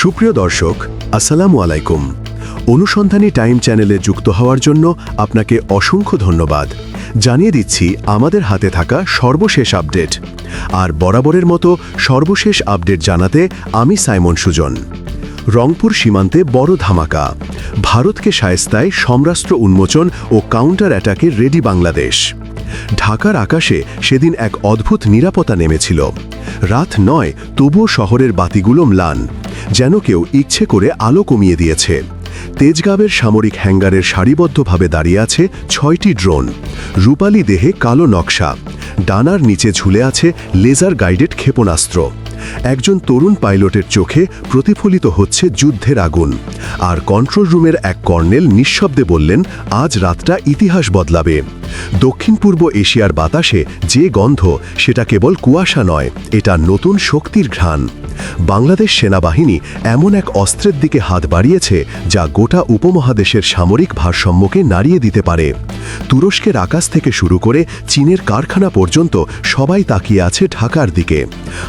সুপ্রিয় দর্শক, আসসালামু আলাইকুম। অনুসন্ধানী টাইম চ্যানেলে যুক্ত হওয়ার জন্য আপনাকে অসংখ্য ধন্যবাদ। জানিয়ে দিচ্ছি, আমাদের হাতে থাকা সর্বশেষ আপডেট। আর বরাবরের মতো সর্বশেষ আপডেট জানাতে আমি সাইমন সুজন। রংপুর সীমান্তে বড় ধামাকা। ভারতকে সায়স্তায় সমরাস্ত্র উন্মোচন ও কাউন্টার অ্যাটাকে রেডি বাংলাদেশ। ঢাকার আকাশে সেদিন এক অদ্ভুত নিরাপত্তা নেমেছিল। রাত নয়, তবুও শহরের বাতিগুলো ম্লান। যেন কেউ ইচ্ছে করে আলো কমিয়ে দিয়েছে। তেজগাঁবের সামরিক হ্যাঙ্গারের সারিবদ্ধভাবে দাঁড়িয়ে আছে ছয়টি ড্রোন। রূপালী দেহে কালো নকশা। ডানার নিচে ঝুলে আছে লেজার গাইডেড ক্ষেপণাস্ত্র। একজন তরুণ পাইলটের চোখে প্রতিফলিত হচ্ছে যুদ্ধের আগুন। আর কন্ট্রোল রুমের এক কর্নেল নিঃশব্দে বললেন, আজ রাতটা ইতিহাস বদলাবে। দক্ষিণ পূর্ব এশিয়ার বাতাসে যে গন্ধ, সেটা কেবল কুয়াশা নয়, এটা নতুন শক্তির ঘ্রাণ। বাংলাদেশ সেনাবাহিনী এমন এক অস্ত্রের দিকে হাত বাড়িয়েছে, যা গোটা উপমহাদেশের সামরিক ভারসাম্যকে নাড়িয়ে দিতে পারে। তুরস্কের আকাশ থেকে শুরু করে চীনের কারখানা পর্যন্ত সবাই তাকিয়ে আছে ঢাকার দিকে।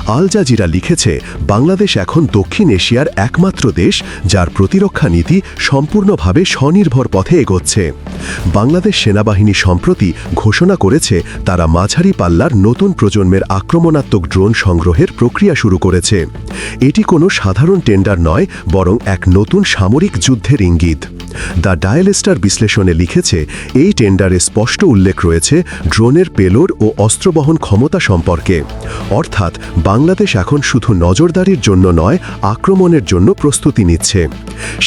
আল জাজিরা লিখেছে বাংলাদেশ এখন দক্ষিণ এশিয়ার একমাত্র দেশ যার প্রতিরক্ষা নীতি সম্পূর্ণভাবে স্বনির্ভর পথে এগোচ্ছে। বাংলাদেশ সেনাবাহিনী সম্প্রতি ঘোষণা করেছে, তারা মাঝারি পাল্লার নতুন প্রজন্মের আক্রমণাত্মক ড্রোন সংগ্রহের প্রক্রিয়া শুরু করেছে। এটি কোনো সাধারণ টেন্ডার নয়, বরং এক নতুন সামরিক যুদ্ধের ইঙ্গিত। দ্য ডায়ালেস্টার বিশ্লেষণে লিখেছে, এই টেন্ডারে স্পষ্ট উল্লেখ রয়েছে ড্রোনের পেলোড ও অস্ত্রবহন ক্ষমতা সম্পর্কে। অর্থাৎ, বাংলাদেশ এখন শুধু নজরদারির জন্য নয়, আক্রমণের জন্য প্রস্তুতি নিচ্ছে।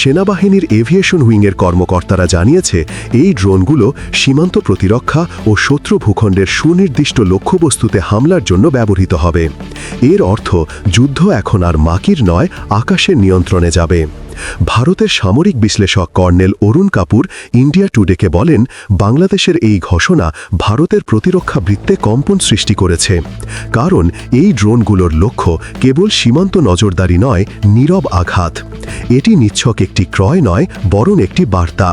সেনাবাহিনীর এভিয়েশন উইংয়ের কর্মকর্তারা জানিয়েছে এই ড্রোনগুলো সীমান্ত প্রতিরক্ষা ও শত্রু ভূখণ্ডের সুনির্দিষ্ট লক্ষ্যবস্তুতে হামলার জন্য ব্যবহৃত হবে। এর অর্থ যুদ্ধ এখন আর মাকির নয়, আকাশের নিয়ন্ত্রণে যাবে। ভারতের সামরিক বিশ্লেষক কর্নেল অরুণ কাপুর ইন্ডিয়া টুডেকে বলেন, বাংলাদেশের এই ঘোষণা ভারতের প্রতিরক্ষা বৃত্তে কম্পন সৃষ্টি করেছে। কারণ এই ড্রোনগুলোর লক্ষ্য কেবল সীমান্ত নজরদারি নয়, নীরব আঘাত। এটি নিচ্ছক একটি ক্রয় নয়, বরং একটি বার্তা।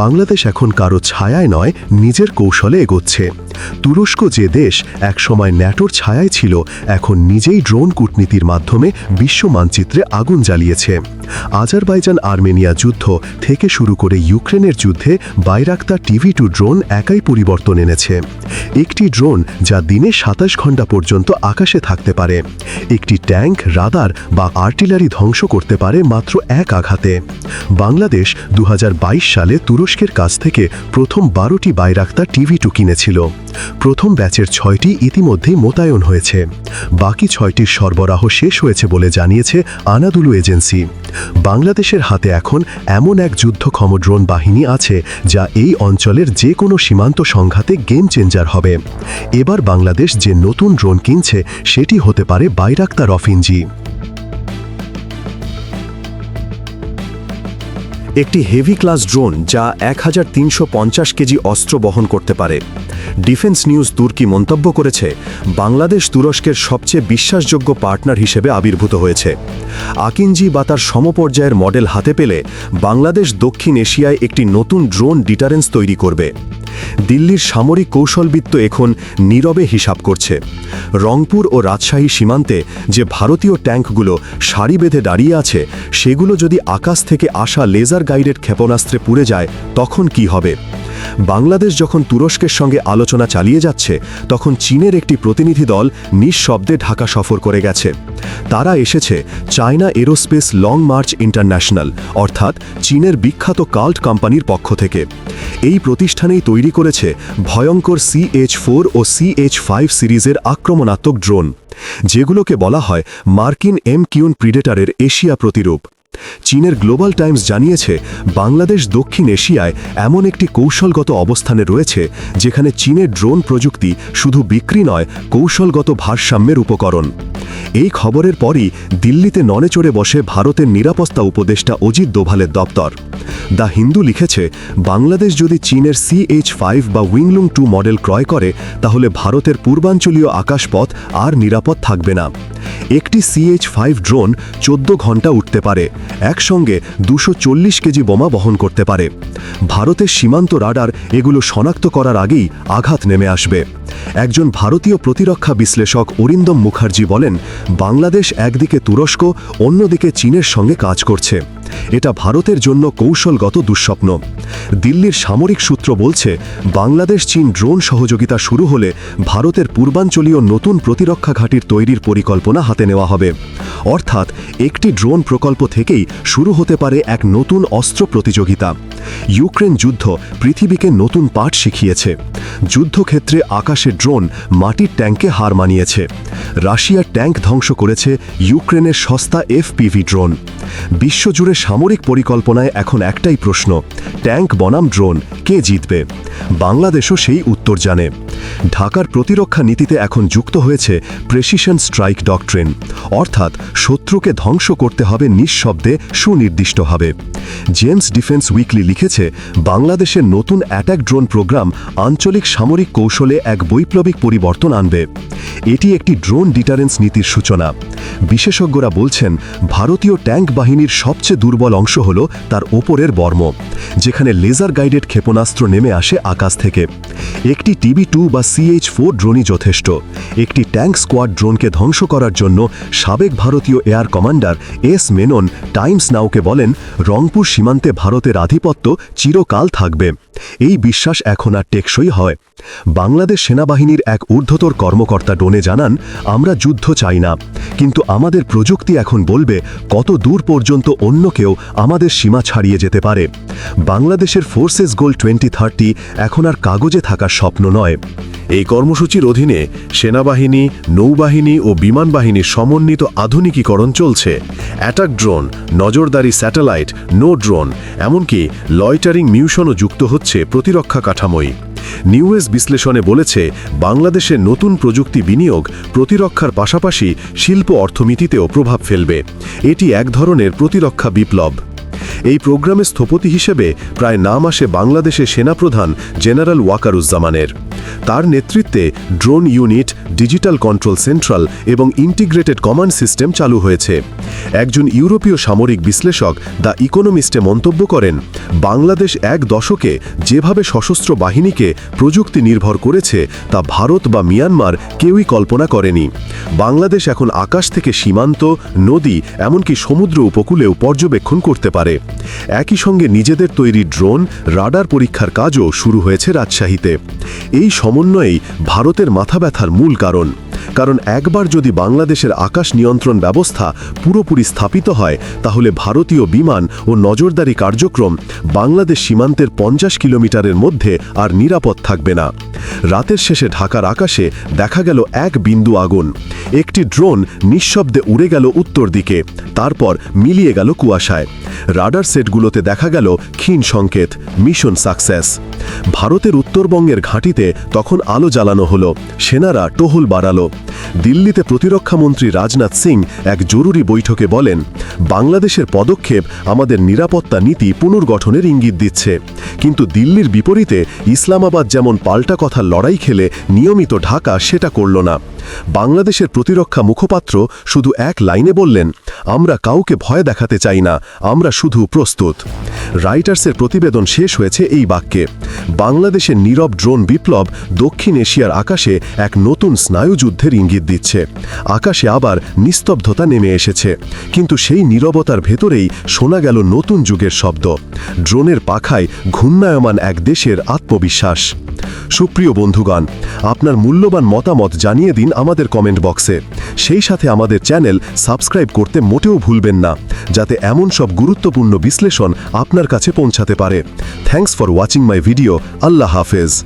বাংলাদেশ এখন কারও ছায়ায় নয়, নিজের কৌশলে এগোচ্ছে। তুরস্ক যে দেশ একসময় ন্যাটোর ছায়ায় ছিল, এখন নিজেই ড্রোন কূটনীতির মাধ্যমে বিশ্ব মানচিত্রে আগুন জ্বালিয়েছে। আজারবাইজান আর্মেনিয়া যুদ্ধ থেকে শুরু করে ইউক্রেনের যুদ্ধে বাইরাক্তা টিভি টু ড্রোন একাই পরিবর্তন এনেছে। একটি ড্রোন যা দিনে সাতাশ ঘণ্টা পর্যন্ত আকাশে থাকতে পারে। একটি ট্যাঙ্ক, রাদার বা আর্টিলারি ধ্বংস করতে পারে মাত্র এক আঘাতে। বাংলাদেশ দু হাজার বাইশ সালে তুরস্কের কাছ থেকে প্রথম বারোটি বাইরাক্তা টিভি টু কিনেছিল। প্রথম ব্যাচের ছয়টি ইতিমধ্যেই মোতায়েন হয়েছে। বাকি ছয়টির সরবরাহ শেষ হয়েছে বলে জানিয়েছে আনাদুলু এজেন্সি। বাংলাদেশের হাতে এখন এমন এক যুদ্ধক্ষম ড্রোন বাহিনী আছে যা এই অঞ্চলের যে কোনো সীমান্ত সংঘাতে গেম চেঞ্জার হবে। এবার বাংলাদেশ যে নতুন ড্রোন কিনছে, সেটি হতে পারে বাইরাক্তা রফিনজি একটি হেভি ক্লাস ড্রোন যা এক হাজার তিনশো পঞ্চাশ কেজি অস্ত্র বহন করতে পারে। ডিফেন্স নিউজ তুর্কি মন্তব্য করেছে, বাংলাদেশ তুরস্কের সবচেয়ে বিশ্বাসযোগ্য পার্টনার হিসেবে আবির্ভূত হয়েছে। আকিনজি বা তার সমপর্যায়ের মডেল হাতে পেলে বাংলাদেশ দক্ষিণ এশিয়ায় একটি নতুন ড্রোন ডিটারেন্স তৈরি করবে। দিল্লির সামরিক কৌশলবিত্ত এখন নীরবে হিসাব করছে। রংপুর ও রাজশাহী সীমান্তে যে ভারতীয় ট্যাঙ্কগুলো সারি বেঁধে দাঁড়িয়ে আছে, সেগুলো যদি আকাশ থেকে আসা লেজার গাইডেড ক্ষেপণাস্ত্রে পুড়ে যায়, তখন কি হবে? বাংলাদেশ যখন তুরস্কের সঙ্গে আলোচনা চালিয়ে যাচ্ছে, তখন চীনের একটি প্রতিনিধি দল নিঃশব্দে ঢাকা সফর করে গেছে। তারা এসেছে China Aerospace Long March International, অর্থাৎ চীনের বিখ্যাত কাল্ট কোম্পানির পক্ষ থেকে। এই প্রতিষ্ঠানেই তৈরি করেছে ভয়ঙ্কর সিএইচ ফোর ও সিএইচ ফাইভ সিরিজের আক্রমণাত্মক ড্রোন, যেগুলোকে বলা হয় মার্কিন এম কিউন প্রিডেটারের এশিয়া প্রতিরূপ। চীনের গ্লোবাল টাইমস জানিয়েছে, বাংলাদেশ দক্ষিণ এশিয়ায় এমন একটি কৌশলগত অবস্থানে রয়েছে, যেখানে চীনের ড্রোন প্রযুক্তি শুধু বিক্রি নয়, কৌশলগত ভারসাম্যের উপকরণ। এই খবরের পরই দিল্লিতে ননে চড়ে বসে ভারতের নিরাপত্তা উপদেষ্টা অজিত দোভালের দপ্তর। দ্য হিন্দু লিখেছে, বাংলাদেশ যদি চীনের সিএইচ ফাইভ বা উইংলুং টু মডেল ক্রয় করে, তাহলে ভারতের পূর্বাঞ্চলীয় আকাশপথ আর নিরাপদ থাকবে না। একটি সিএইচ ফাইভ ড্রোন চোদ্দ ঘণ্টা উঠতে পারে, একসঙ্গে দুশো চল্লিশ কেজি বোমা বহন করতে পারে। ভারতের সীমান্ত রাডার এগুলো শনাক্ত করার আগেই আঘাত নেমে আসবে। একজন ভারতীয় প্রতিরক্ষা বিশ্লেষক অরিন্দম মুখার্জি বলেন, বাংলাদেশ একদিকে তুরস্ক, অন্যদিকে চীনের সঙ্গে কাজ করছে। এটা ভারতের জন্য কৌশলগত দুঃস্বপ্ন। দিল্লির সামরিক সূত্র বলছে, বাংলাদেশ চীন ড্রোন সহযোগিতা শুরু হলে ভারতের পূর্বাঞ্চলীয় নতুন প্রতিরক্ষা ঘাঁটির তৈরির পরিকল্পনা হাতে নেওয়া হবে। অর্থাৎ একটি ড্রোন প্রকল্প থেকেই শুরু হতে পারে এক নতুন অস্ত্র প্রতিযোগিতা। ইউক্রেন যুদ্ধ পৃথিবীকে নতুন পাঠ শিখিয়েছে। যুদ্ধক্ষেত্রে আকাশে ড্রোন মাটির ট্যাঙ্কে হার মানিয়েছে। রাশিয়ার ট্যাঙ্ক ধ্বংস করেছে ইউক্রেনের সস্তা এফপিভি ড্রোন। বিশ্বজুড়ে সামরিক পরিকল্পনায় এখন একটাই প্রশ্ন, ট্যাঙ্ক বনাম ড্রোন কে জিতবে? বাংলাদেশও সেই উত্তর জানে। ঢাকার প্রতিরক্ষা নীতিতে এখন যুক্ত হয়েছে প্রেসিশন স্ট্রাইক ডকট্রেন অর্থাৎ শত্রুকে ধ্বংস করতে হবে নিঃশব্দে সুনির্দিষ্টভাবে। জেমস ডিফেন্স উইকলি লিখেছে, বাংলাদেশের নতুন অ্যাটাক ড্রোন প্রোগ্রাম আঞ্চলিক সামরিক কৌশলে এক বৈপ্লবিক পরিবর্তন আনবে। এটি একটি ড্রোন ডিটারেন্স নীতির সূচনা। বিশেষজ্ঞরা বলছেন, ভারতীয় ট্যাঙ্ক বাহিনীর সবচেয়ে দুর্বল অংশ হল তার ওপরের বর্ম, যেখানে লেজার গাইডেড ক্ষেপণাস্ত্র নেমে আসে আকাশ থেকে। একটি টিবি টু বা সিএইচ ফোর ড্রোনই যথেষ্ট। একটি ট্যাঙ্ক স্কোয়াড ড্রোনকে ধ্বংস করার জন্য সাবেক ভারতীয় air commander S Menon Times নাওকে বলেন, রংপুর সীমান্তে ভারতের আধিপত্য চিরকাল থাকবে। এই বিশ্বাস এখন আর টেকসই হয়। বাংলাদেশ সেনাবাহিনীর এক ঊর্ধ্বতর কর্মকর্তা ডোনে জানান, আমরা যুদ্ধ চাই না। কিন্তু আমাদের প্রযুক্তি এখন বলবে কত দূর পর্যন্ত অন্য কেউ আমাদের সীমা ছাড়িয়ে যেতে পারে। বাংলাদেশের ফোর্সেস গোল টোয়েন্টি থার্টি এখন আর কাগজে থাকার স্বপ্ন নয়। এই কর্মসূচির অধীনে সেনাবাহিনী, নৌবাহিনী ও বিমান বাহিনীর সমন্বিত আধুনিকীকরণ চলছে। অ্যাটাক ড্রোন, নজরদারি স্যাটেলাইট, নো ড্রোন, এমনকি লয়টারিং মিউশনও যুক্ত হচ্ছে প্রতিরক্ষা কাঠামোয়। নিউএস বিশ্লেষণে বলেছে বাংলাদেশের নতুন প্রযুক্তি বিনিয়োগ প্রতিরক্ষার পাশাপাশি শিল্প অর্থনীতিতেও প্রভাব ফেলবে। এটি এক ধরনের প্রতিরক্ষা বিপ্লব। এই প্রোগ্রামে স্থপতি হিসেবে প্রায় নাম আসে বাংলাদেশের সেনাপ্রধান জেনারেল ওয়াকারুজ্জামানের। তার নেতৃত্বে drone unit, digital control central এবং ইন্টিগ্রেটেড কমান্ড সিস্টেম চালু হয়েছে। একজন ইউরোপীয় সামরিক বিশ্লেষক দ্য ইকোনমিস্টে মন্তব্য করেন, বাংলাদেশ এক দশকে যেভাবে সশস্ত্র বাহিনীকে প্রযুক্তি নির্ভর করেছে, তা ভারত বা মিয়ানমার কেউই কল্পনা করেনি। বাংলাদেশ এখন আকাশ থেকে সীমান্ত, নদী, এমনকি সমুদ্র উপকূলেও পর্যবেক্ষণ করতে পারে। একই সঙ্গে নিজেদের তৈরি ড্রোন, রাডার পরীক্ষার কাজও শুরু হয়েছে রাজশাহীতে। এই সমন্বয়েই ভারতের মাথা ব্যথার মূল কারণ। কারণ একবার যদি বাংলাদেশের আকাশ নিয়ন্ত্রণ ব্যবস্থা পুরোপুরি স্থাপিত হয়, তাহলে ভারতীয় বিমান ও নজরদারি কার্যক্রম বাংলাদেশ সীমান্তের পঞ্চাশ কিলোমিটারের মধ্যে আর নিরাপদ থাকবে না। রাতের শেষে ঢাকার আকাশে দেখা গেল এক বিন্দু আগুন। একটি ড্রোন নিঃশব্দে উড়ে গেল উত্তর দিকে, তারপর মিলিয়ে গেল কুয়াশায়। রাডার সেটগুলোতে দেখা গেল ক্ষীণ সংকেত, মিশন সাকসেস। ভারতের উত্তরবঙ্গের ঘাঁটিতে তখন আলো জ্বালানো হলো, সেনারা টহল বাড়ালো। দিল্লিতে প্রতিরক্ষামন্ত্রী রাজনাথ সিং এক জরুরি বৈঠকে বলেন, বাংলাদেশের পদক্ষেপ আমাদের নিরাপত্তা নীতি পুনর্গঠনের ইঙ্গিত দিচ্ছে। কিন্তু দিল্লির বিপরীতে ইসলামাবাদ যেমন পাল্টা কথার লড়াই খেলে, নিয়মিত ঢাকা সেটা করল না। বাংলাদেশের প্রতিরক্ষা মুখপাত্র শুধু এক লাইনে বললেন, আমরা কাউকে ভয় দেখাতে চাই না, আমরা শুধু প্রস্তুত। রাইটার্সের প্রতিবেদন শেষ হয়েছে এই বাক্যে, বাংলাদেশের নীরব ড্রোন বিপ্লব দক্ষিণ এশিয়ার আকাশে এক নতুন স্নায়ুযুদ্ধের ইঙ্গিত দিচ্ছে। আকাশে আবার নিস্তব্ধতা নেমে এসেছে। কিন্তু সেই নীরবতার ভেতরেই শোনা গেল নতুন যুগের শব্দ। ড্রোনের পাখায় ঘূর্ণায়মান এক দেশের আত্মবিশ্বাস। সুপ্রিয় বন্ধুগণ, আপনার মূল্যবান মতামত জানিয়ে দিন আমাদের কমেন্ট বক্সে। সেই সাথে আমাদের চ্যানেল সাবস্ক্রাইব করতে মোটেও ভুলবেন না, যাতে এমন সব গুরুত্বপূর্ণ বিশ্লেষণ আপনার কাছে পৌঁছাতে পারে। Thanks for watching my video. আল্লাহ হাফেজ।